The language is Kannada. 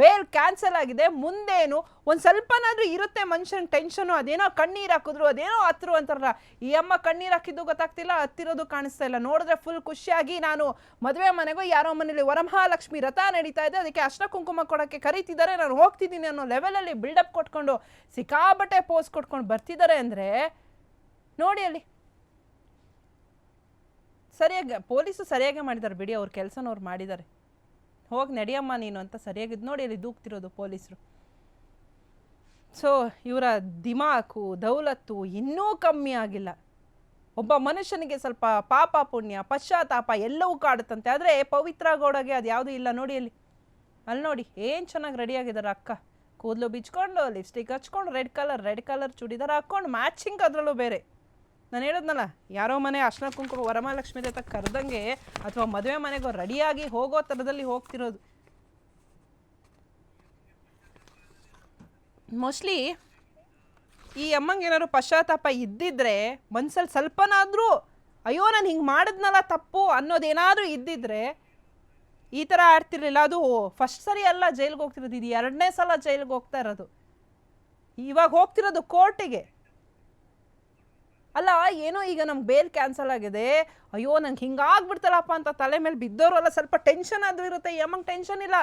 ಬೇಲ್ ಕ್ಯಾನ್ಸಲ್ ಆಗಿದೆ, ಮುಂದೇನು ಒಂದು ಸ್ವಲ್ಪನಾದ್ರೂ ಇರುತ್ತೆ ಮನುಷ್ಯನ ಟೆನ್ಷನು, ಅದೇನೋ ಕಣ್ಣೀರು ಹಾಕಿದ್ರು, ಅದೇನೋ ಹತ್ರು ಅಂತಾರಲ್ಲ, ಈ ಅಮ್ಮ ಕಣ್ಣೀರು ಹಾಕಿದ್ದು ಗೊತ್ತಾಗ್ತಿಲ್ಲ, ಹತ್ತಿರೋದು ಕಾಣಿಸ್ತಾ ಇಲ್ಲ. ನೋಡಿದ್ರೆ ಫುಲ್ ಖುಷಿಯಾಗಿ ನಾನು ಮದುವೆ ಮನೆಗೂ ಯಾರೋ ಮನೇಲಿ ವರಮಹಾಲಕ್ಷ್ಮಿ ರಥ ನಡೀತಾ ಇದೆ, ಅದಕ್ಕೆ ಅಷ್ಟ ಕುಂಕುಮ ಕೊಡೋಕ್ಕೆ ಕರೀತಿದ್ದಾರೆ, ನಾನು ಹೋಗ್ತಿದ್ದೀನಿ ಅನ್ನೋ ಲೆವೆಲಲ್ಲಿ ಬಿಲ್ಡಪ್ ಕೊಟ್ಕೊಂಡು ಸಿಕ್ಕಾಬಟ್ಟೆ ಪೋಸ್ ಕೊಟ್ಕೊಂಡು ಬರ್ತಿದ್ದಾರೆ ಅಂದರೆ, ನೋಡಿ ಅಲ್ಲಿ. ಸರಿಯಾಗಿ, ಪೊಲೀಸು ಸರಿಯಾಗಿ ಮಾಡಿದ್ದಾರೆ ಬಿಡಿ, ಅವ್ರ ಕೆಲಸನ ಅವ್ರು ಮಾಡಿದ್ದಾರೆ. ಹೋಗಿ ನಡಿಯಮ್ಮ ನೀನು ಅಂತ ಸರಿಯಾಗಿದ್ದು ನೋಡಿ ಅಲ್ಲಿ ದೂಕ್ತಿರೋದು ಪೊಲೀಸರು. ಸೊ, ಇವರ ದಿಮಾಕು, ದೌಲತ್ತು ಇನ್ನೂ ಕಮ್ಮಿ ಆಗಿಲ್ಲ. ಒಬ್ಬ ಮನುಷ್ಯನಿಗೆ ಸ್ವಲ್ಪ ಪಾಪ, ಪುಣ್ಯ, ಪಶ್ಚಾತ್ತಾಪ ಎಲ್ಲವೂ ಕಾಡುತ್ತಂತೆ. ಆದರೆ ಪವಿತ್ರ ಗೌಡಗೆ ಅದು ಯಾವುದೂ ಇಲ್ಲ ನೋಡಿ ಅಲ್ಲಿ. ಅಲ್ಲಿ ನೋಡಿ, ಏನು ಚೆನ್ನಾಗಿ ರೆಡಿಯಾಗಿದ್ದಾರೆ ಅಕ್ಕ? ಕೂದಲು ಬಿಚ್ಕೊಂಡು ಲಿಪ್ಸ್ಟಿಕ್ ಹಚ್ಕೊಂಡು red colour red colour churidar ಹಾಕ್ಕೊಂಡು ಮ್ಯಾಚಿಂಗ್ ಅದರಲ್ಲೂ ಬೇರೆ. ನಾನು ಹೇಳೋದ್ನಲ್ಲ, ಯಾರೋ ಮನೆ ಅರ್ಶನ ಕುಂಕುಮ ವರಮಹಾಲಕ್ಷ್ಮಿ ಅಂತ ಕರೆದಂಗೆ ಅಥವಾ ಮದುವೆ ಮನೆಗೆ ರೆಡಿಯಾಗಿ ಹೋಗೋ ಥರದಲ್ಲಿ ಹೋಗ್ತಿರೋದು. ಮೋಸ್ಟ್ಲಿ ಈ ಅಮ್ಮಂಗೆ ಏನಾದ್ರು ಪಶ್ಚಾತ್ತಾಪ ಇದ್ದಿದ್ರೆ ಮನ್ಸಲ್ಲಿ ಸ್ವಲ್ಪನಾದರೂ, ಅಯ್ಯೋ ನಾನು ಹಿಂಗೆ ಮಾಡಿದ್ನಲ್ಲ ತಪ್ಪು ಅನ್ನೋದೇನಾದರೂ ಇದ್ದಿದ್ರೆ ಈ ಥರ ಆಡ್ತಿರ್ಲಿಲ್ಲ. ಅದು ಫಸ್ಟ್ ಸರಿ ಅಲ್ಲ ಜೈಲಿಗೆ ಹೋಗ್ತಿರೋದು, ಇದು ಎರಡನೇ ಸಲ ಜೈಲಿಗೆ ಹೋಗ್ತಾ ಇರೋದು. ಇವಾಗ ಹೋಗ್ತಿರೋದು ಕೋರ್ಟಿಗೆ. ಅಲ್ಲ, ಏನೋ ಈಗ ನಮ್ಗೆ ಬೇಲ್ ಕ್ಯಾನ್ಸಲ್ ಆಗಿದೆ. ಅಯ್ಯೋ, ನಂಗೆ ಹಿಂಗಾಗ್ಬಿಡ್ತಲ್ಲಪ್ಪ ಅಂತ ತಲೆ ಮೇಲೆ ಬಿದ್ದವರು ಅಲ್ಲ ಸ್ವಲ್ಪ ಟೆನ್ಷನ್ ಆದ್ರೂ ಇರುತ್ತೆ. ಯಮಂಗೆ ಟೆನ್ಷನ್ ಇಲ್ಲ.